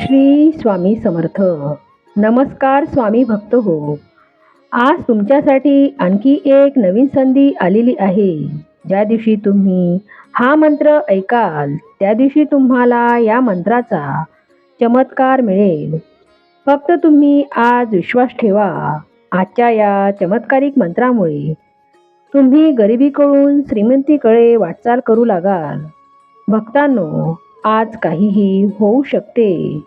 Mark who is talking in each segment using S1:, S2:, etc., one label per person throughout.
S1: श्री स्वामी समर्थ. नमस्कार स्वामी भक्त हो. आज तुमच्यासाठी आणखी एक नवीन संधी आलेली आहे. ज्या दिवशी तुम्ही हा मंत्र ऐकाल त्या दिवशी तुम्हाला या मंत्राचा चमत्कार मिळेल. फक्त तुम्ही आज विश्वास ठेवा. आजच्या या चमत्कारिक मंत्रामुळे तुम्ही गरिबीकडून श्रीमंतीकडे वाटचाल करू लागाल. भक्तांनो आज काहीही होऊ शकते.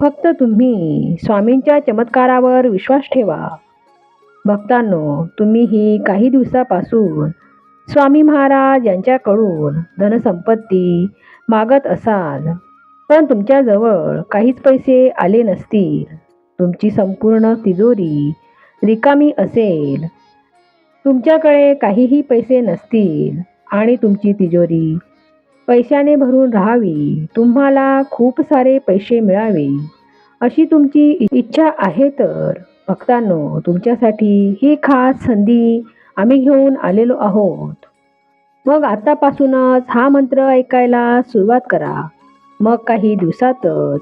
S1: फक्त तुम्ही स्वामींच्या चमत्कारावर विश्वास ठेवा. भक्तांनो तुम्हीही काही दिवसापासून स्वामी महाराज यांच्याकडून धनसंपत्ती मागत असाल पण तुमच्याजवळ काहीच पैसे आले नसतील. तुमची संपूर्ण तिजोरी रिकामी असेल. तुमच्याकडे काहीही पैसे नसतील आणि तुमची तिजोरी पैशाने भरून राहावी. तुम्हाला खूप सारे पैसे मिळावे. अशी तुमची इच्छा आहे तर भक्तांनो तुमच्यासाठी ही खास संधी आम्ही घेऊन आलेलो आहोत. मग आतापासूनच हा मंत्र ऐकायला सुरुवात करा. मग काही दिवसातच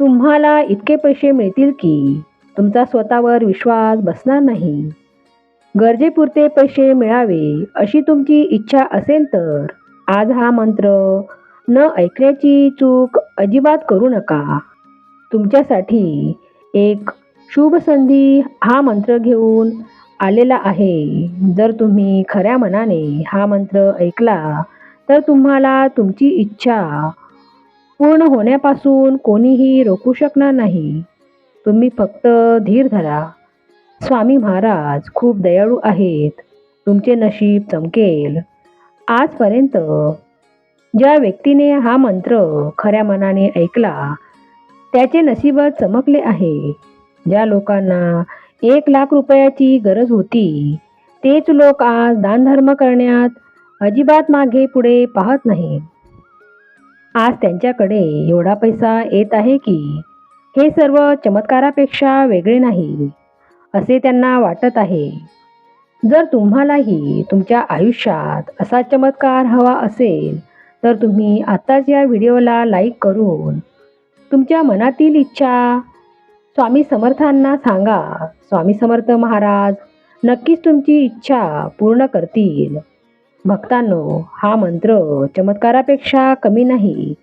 S1: तुम्हाला इतके पैसे मिळतील की तुमचा स्वतःवर विश्वास बसणार नाही. गरजेपुरते पैसे मिळावे अशी तुमची इच्छा असेल तर आज हा मंत्र न ऐकण्याची चूक अजिबात करू नका. तुमच्यासाठी एक शुभ संधी हा मंत्र घेऊन आलेला आहे. जर तुम्ही खऱ्या मनाने हा मंत्र ऐकला तर तुम्हाला तुमची इच्छा पूर्ण होण्यापासून कोणीही रोखू शकणार नाही. तुम्ही फक्त धीर धरा. स्वामी महाराज खूप दयाळू आहेत. तुमचे नशीब चमकेल. आजपर्यंत ज्या व्यक्तीने हा मंत्र खऱ्या मनाने ऐकला त्याचे नशीबच चमकले आहे. ज्या लोकांना एक लाख रुपयाची गरज होती तेच लोक आज दानधर्म करण्यात अजिबात मागे पुढे पाहत नाही आज त्यांच्याकडे एवढा पैसा येत आहे की हे सर्व चमत्कारापेक्षा वेगळे नाही असे त्यांना वाटत आहे. जर तुम्हालाही तुमच्या आयुष्यात असा चमत्कार हवा असेल तर तुम्ही आत्ताच या व्हिडिओला लाईक करून तुमच्या मनातील इच्छा स्वामी समर्थांना सांगा. स्वामी समर्थ महाराज नक्कीच तुमची इच्छा पूर्ण करतील. भक्तांनो हा मंत्र चमत्कारापेक्षा कमी नाही.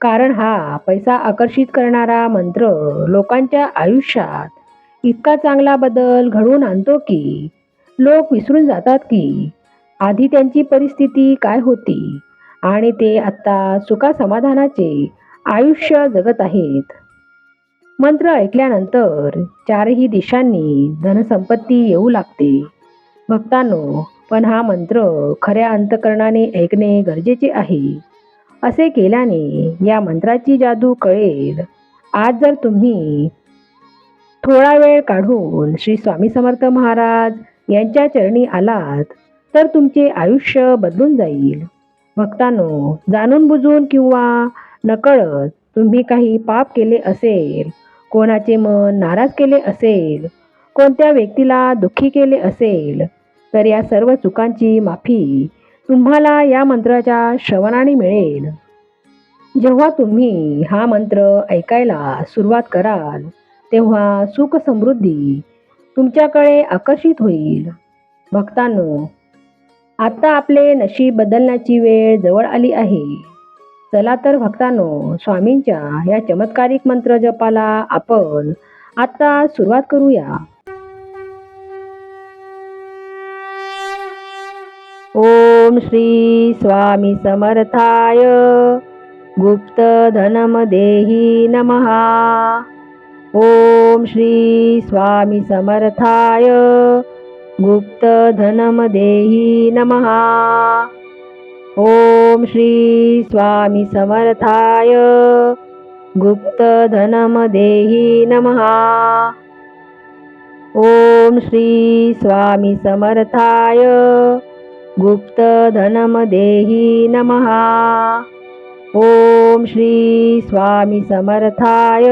S1: कारण हा पैसा आकर्षित करणारा मंत्र लोकांच्या आयुष्यात इतका चांगला बदल घडवून आणतो की लोक विसरून जातात की आधी त्यांची परिस्थिती काय होती आणि ते आत्ता सुखासमाधानाचे आयुष्य जगत आहेत. मंत्र ऐकल्यानंतर चारही दिशांनी धनसंपत्ती येऊ लागते. भक्तांनो पण हा मंत्र खऱ्या अंतकरणाने ऐकणे गरजेचे आहे. असे केल्याने या मंत्राची जादू कळेल. आज जर तुम्ही थोडा वेळ काढून श्री स्वामी समर्थ महाराज यांच्या चरणी आलात तर तुमचे आयुष्य बदलून जाईल. भक्तांनो जाणून बुजून किंवा नकळत तुम्ही काही पाप केले असेल कोणाचे मन नाराज केले असेल कोणत्या व्यक्तीला दुःखी केले असेल तर या सर्व चुकांची माफी तुम्हाला या मंत्राच्या श्रवणाने मिळेल. जेव्हा तुम्ही हा मंत्र ऐकायला सुरुवात कराल तेव्हा सुख समृद्धी तुमच्याकडे आकर्षित होईल. भक्तांनो आता आपले नशीब बदलण्याची वेळ जवळ आली आहे. चला तर भक्तांनो स्वामींच्या या चमत्कारिक मंत्र जपाला आपण आता सुरुवात करूया. ओम श्री स्वामी समर्थाय. गुप्त धनम देही नमहा. ओम श्री स्वामी समर्थाय गुप्त धनम देही नमहा ओम श्री स्वामी समर्थाय गुप्त धनम देही नमहा ओम श्री स्वामी समर्थाय गुप्त धनम देही नमहा ओम श्री स्वामी समर्थाय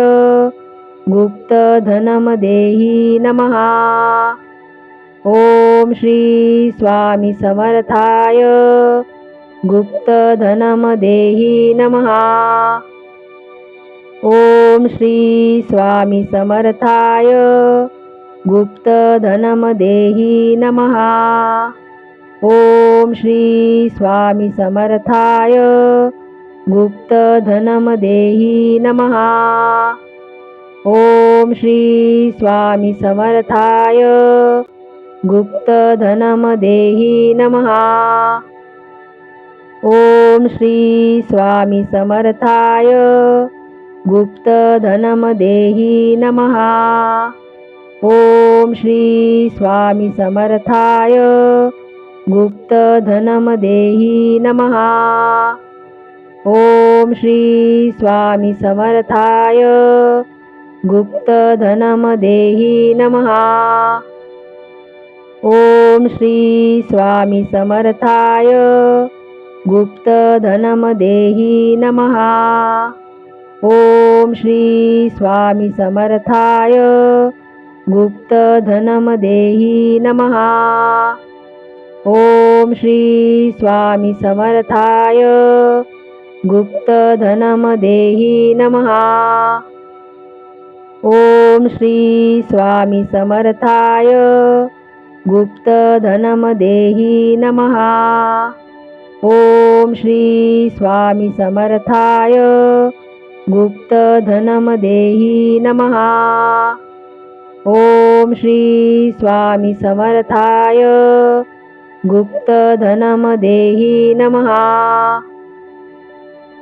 S1: गुप्त धनम देही नमहा ओम श्री स्वामी समर्थाय गुप्त धनम देही नमहा ओम श्री स्वामी समर्थाय गुप्त धनम देही नमहा ओम श्री स्वामी समर्थाय गुप्त धनम देही नमहा ओम श्री स्वामी समर्थाय. गुप्त धनम देही नमहा ओम श्री स्वामी समर्थाय. गुप्त धनम देही नमहा ओम श्री स्वामी समर्थाय. गुप्त धनम देही नमहा ओम श्री स्वामी समर्थाय. गुप्त धनम देही नमहा ओम श्री स्वामी समर्थाय गुप्त धनम देही नमहा ओम श्री स्वामी समर्थाय गुप्त धनम देही नमहा ओम श्री स्वामी समर्थाय गुप्त धनम देही नमहा ओम श्री स्वामी समर्थाय. गुप्त धनम देही नमहा ओम श्री स्वामी समर्थाय. गुप्त धनम देही नमहा ओम श्री स्वामी समर्थाय. गुप्त धनम देही नमहा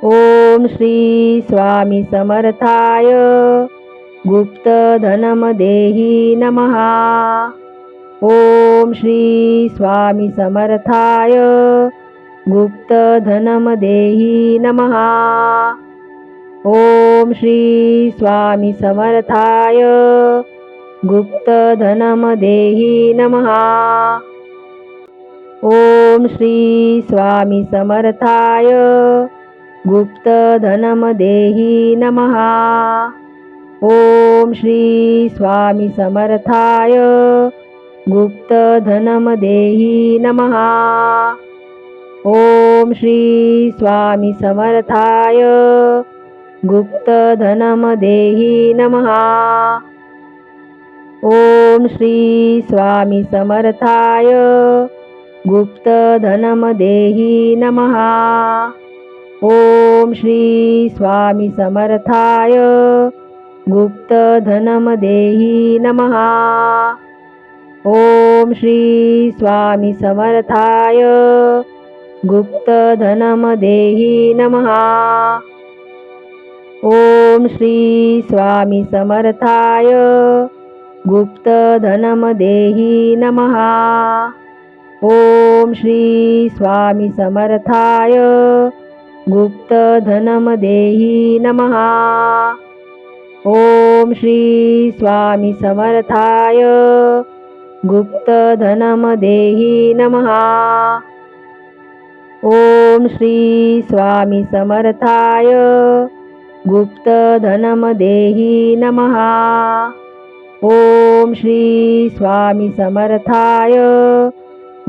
S1: ओम श्री स्वामी समर्थाय. गुप्त धनम देही नमहा ओम श्री स्वामी समर्थाय गुप्त धनम देही नमहा ओम श्री स्वामी समर्थाय गुप्त धनम देही नमहा ओम श्री स्वामी समर्थाय गुप्त धनम देही नमहा ओम श्री स्वामी समर्थाय. गुप्त धनम देही नमहा ओम श्री स्वामी समर्थाय. गुप्त धनम देही नमहा ओम श्री स्वामी समर्थाय. गुप्त धनम देही नमहा ओम श्री स्वामी समर्थाय. गुप्त धनम देही नमहा ओम श्री स्वामी समर्थाय गुप्त धनम देही नमहा ओम श्री स्वामी समर्थाय गुप्त धनम देही नमहा ओम श्री स्वामी समर्थाय गुप्त धनम देही नमहा ओम श्री स्वामी समर्थाय. गुप्त धनम देही नमहा ओम श्री स्वामी समर्थाय. गुप्त धनम देही नमहा ओम श्री स्वामी समर्थाय.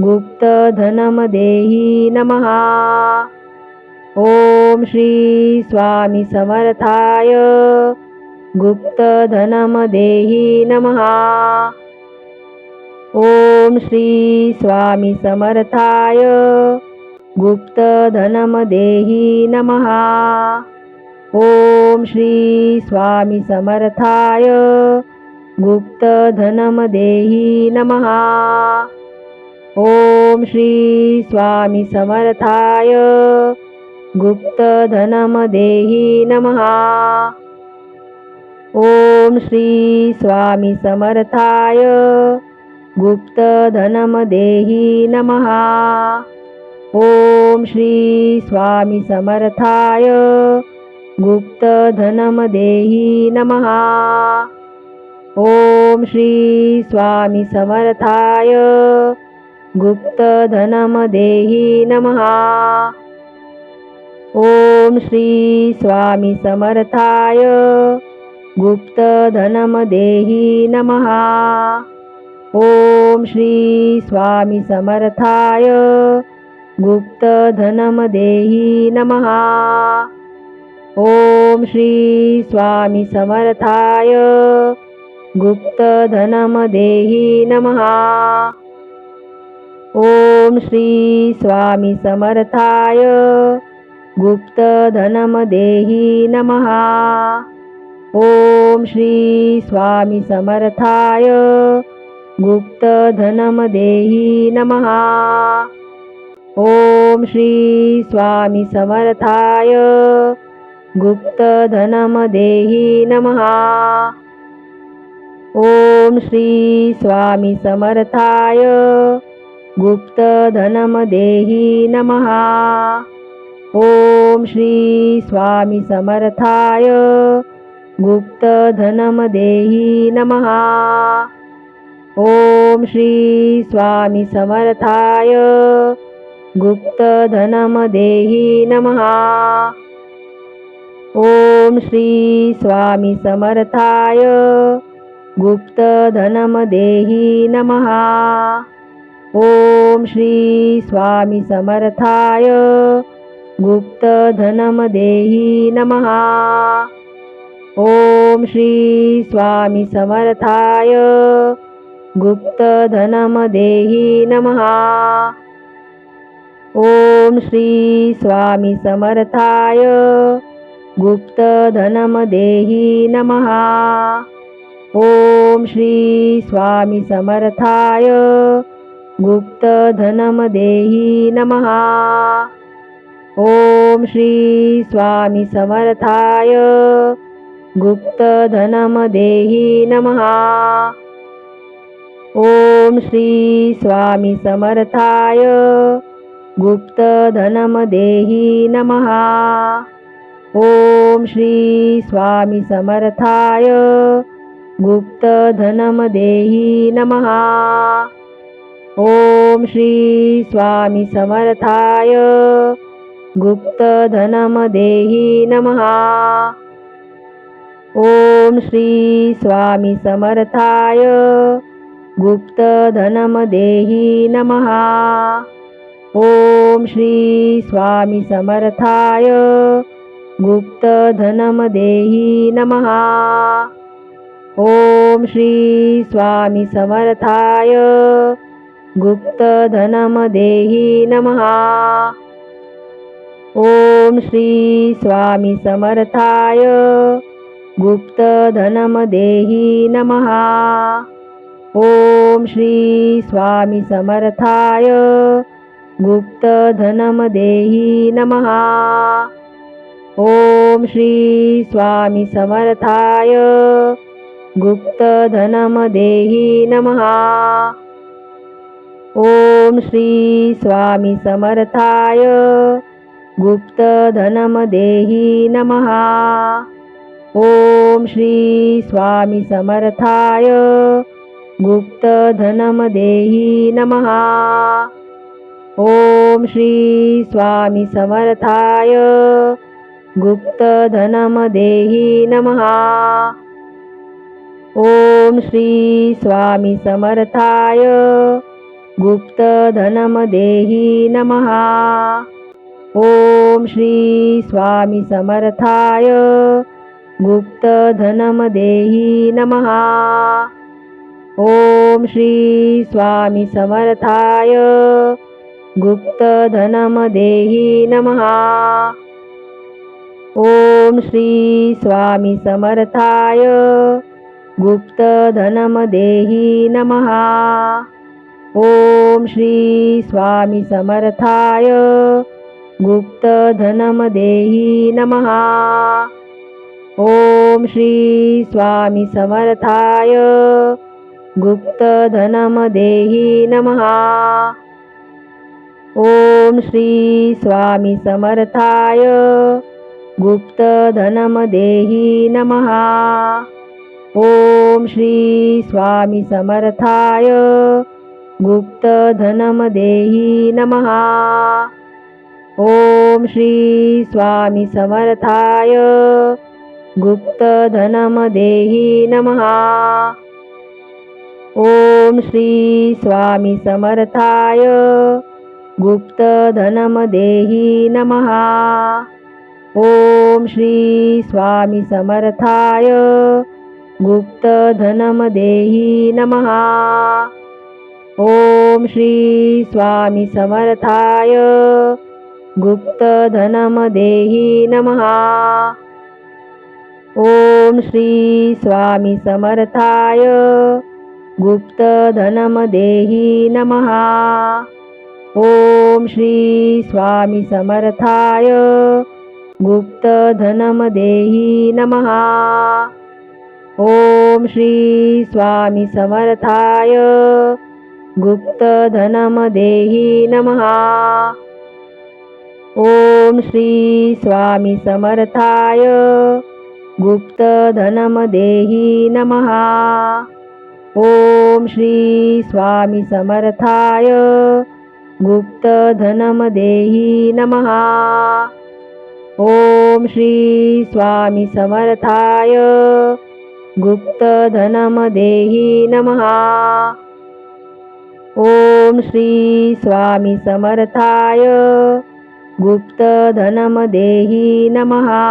S1: गुप्त धनम देही नमहा ओम श्री स्वामी समर्थाय. गुप्त धनम देही नमहा ओम श्री स्वामी समर्थाय गुप्त धनम देही नमहा ओम श्री स्वामी समर्थाय गुप्त धनम देही नमहा ओम श्री स्वामी समर्थाय गुप्त धनम देही नमहा ओम श्री स्वामी समर्थाय. गुप्त धनम देही नमहा ओम श्री स्वामी समर्थाय. गुप्त धनम देही नमहा ओम श्री स्वामी समर्थाय. गुप्त धनम देही नमहा ओम श्री स्वामी समर्थाय. गुप्त धनम देही नमहा ओम श्री स्वामी समर्थाय गुप्त धनम देही नमहा ओम श्री स्वामी समर्थाय गुप्तधनम देही नमः। ओम श्री स्वामी समर्थाय गुप्तधनम देही नमः। ओम श्री स्वामी समर्थाय. गुप्तधनम देही नमः. ओम श्री स्वामी समर्थाय. गुप्तधनम देही नमः. ओम श्री स्वामी समर्थाय. गुप्तधनम देही नमः. ओम श्री स्वामी समर्थाय. गुप्तधनम देही नमः। ओम श्री स्वामी समर्थाय गुप्तधनम देही नमः। ओम श्री स्वामी समर्थाय गुप्तधनम देही नमः। ओम श्री स्वामी समर्थाय गुप्तधनम देही नमः। ओम श्री स्वामी समर्थाय. गुप्तधनम देही नमः. ओम श्री स्वामी समर्थाय. गुप्तधनम देही नमः. ओम श्री स्वामी समर्थाय. गुप्तधनम देही नमः. ओम श्री स्वामी समर्थाय. गुप्तधनम देही नमः। ओम श्री स्वामी समर्थाय गुप्तधनम देही नमः। ओम श्री स्वामी समर्थाय गुप्तधनम देही नमः। ओम श्री स्वामी समर्थाय गुप्तधनम देही नमः। ओम श्री स्वामी समर्थाय. गुप्तधनम देही नमः. ओम श्री स्वामी समर्थाय. गुप्तधनम देही नमः. ओम श्री स्वामी समर्थाय. गुप्तधनम देही नमः. ओम श्री स्वामी समर्थाय. गुप्तधनम देही नमः। ओम श्री स्वामी समर्थाय गुप्तधनम देही नमः। ओम श्री स्वामी समर्थाय गुप्तधनम देही नमः। ओम श्री स्वामी समर्थाय गुप्तधनम देही नमः। ओम श्री स्वामी समर्थाय. गुप्तधनम देही नमः. ओम श्री स्वामी समर्थाय. गुप्तधनम देही नमः. ओम श्री स्वामी समर्थाय. गुप्तधनम देही नमः. ओम श्री स्वामी समर्थाय. गुप्तधनम देही नमः। ओम श्री स्वामी समर्थाय गुप्तधनम देही नमः। ओम श्री स्वामी समर्थाय गुप्तधनम देही नमः। ओम श्री स्वामी समर्थाय गुप्तधनम देही नमः। ओम श्री स्वामी समर्थाय. गुप्तधनम देही नमः. ओम श्री स्वामी समर्थाय. गुप्तधनम देही नमः. ओम श्री स्वामी समर्थाय. गुप्तधनम देही नमः. ओम श्री स्वामी समर्थाय. गुप्तधनम देही नमः। ओम श्री स्वामी समर्थाय गुप्तधनम देही नमः। ओम श्री स्वामी समर्थाय गुप्त धनम देही नमहा ओम श्री स्वामी समर्थाय गुप्त धनम देही नमहा ओम श्री स्वामी समर्थाय. गुप्त धनम देही नमहा ओम श्री स्वामी समर्थाय. गुप्त धनम देही नमहा ओम श्री स्वामी समर्थाय. गुप्त धनम देही नमहा ओम श्री स्वामी समर्थाय. गुप्त धनम देही नमहा ओम श्री स्वामी समर्थाय गुप्त धनम देही नमहा ओम श्री स्वामी समर्थाय गुप्त धनम देही नमहा ओम श्री स्वामी समर्थाय गुप्त धनम देही नमहा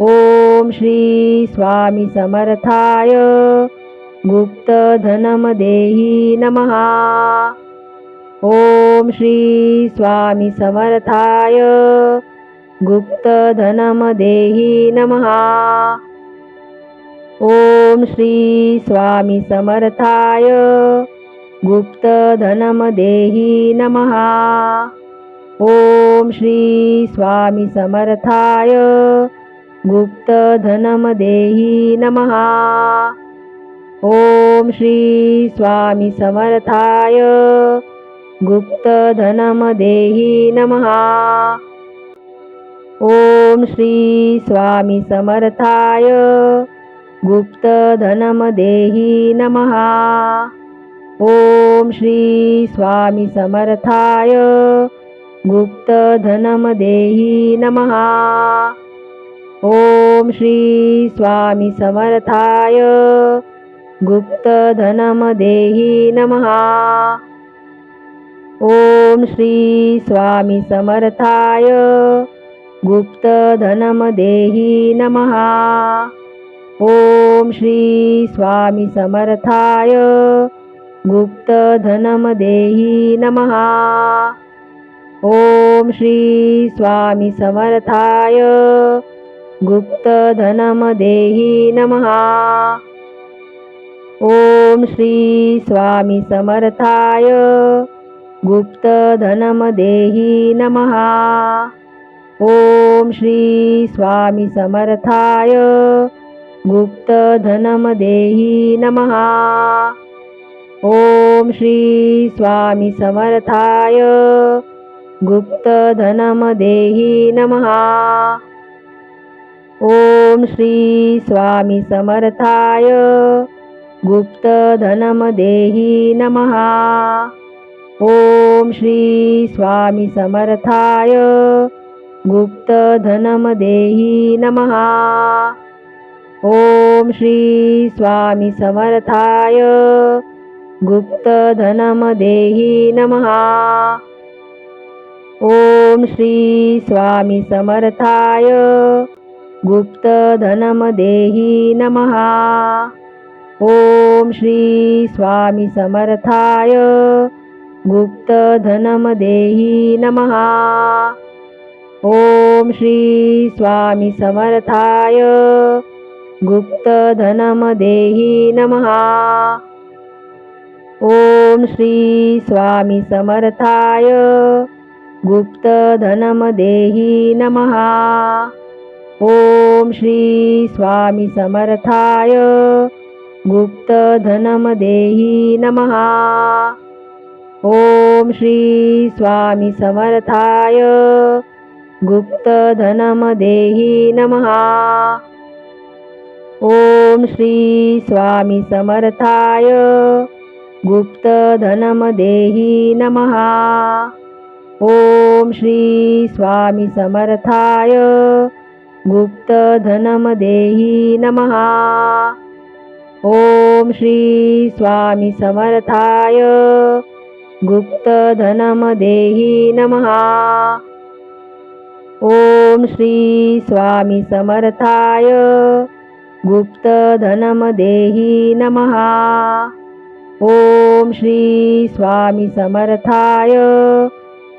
S1: ओम श्री स्वामी समर्थाय. गुप्त धनम देही नमहा ओम श्री स्वामी समर्थाय. गुप्त धनम देही नमहा ओम श्री स्वामी समर्थाय. गुप्त धनम देही नमहा ओम श्री स्वामी समर्थाय. गुप्त धनम देही नमहा ओम श्री स्वामी समर्थाय गुप्त धनम देही नमहा ओम श्री स्वामी समर्थाय गुप्त धनम देही नमहा ओम श्री स्वामी समर्थाय गुप्त धनम देही नमहा ओम श्री स्वामी समर्थाय. गुप्त धनम देही नमहा ओम श्री स्वामी समर्थाय. गुप्त धनम देही नमहा ओम श्री स्वामी समर्थाय. गुप्त धनम देही नमहा ओम श्री स्वामी समर्थाय. गुप्त धनम देही नमहा ओम श्री स्वामी समर्थाय गुप्त धनम देही नमहा ओम श्री स्वामी समर्थाय गुप्त धनम देही नमहा ओम श्री स्वामी समर्थाय गुप्त धनम देही नमहा ओम श्री स्वामी समर्थाय. गुप्त धनम देही नमहा ओम श्री स्वामी समर्थाय. गुप्त धनम देही नमहा ओम श्री स्वामी समर्थाय. गुप्त धनम देही नमहा ओम श्री स्वामी समर्थाय. गुप्त धनम देही नमहा ओम श्री स्वामी समर्थाय गुप्त धनम देही नमहा ओम श्री स्वामी समर्थाय गुप्त धनम देही नमहा ओम श्री स्वामी समर्थाय गुप्त धनम देही नमहा ओम श्री स्वामी समर्थाय. गुप्त धनम देही नमहा ओम श्री स्वामी समर्थाय. गुप्त धनम देही नमहा ओम श्री स्वामी समर्थाय. गुप्त धनम देही नमहा ओम श्री स्वामी समर्थाय. गुप्त धनम नमहा ओम श्री स्वामी समर्थाय गुप्त धनम नमहा ओम श्री स्वामी समर्थाय गुप्त धनम देही नमहा ओम श्री स्वामी समर्थाय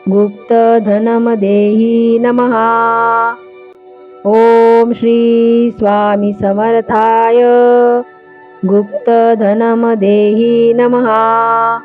S1: गुप्त नमः। नमहा ओम श्री स्वामी समर्थाय. गुप्त धनम देही नमहा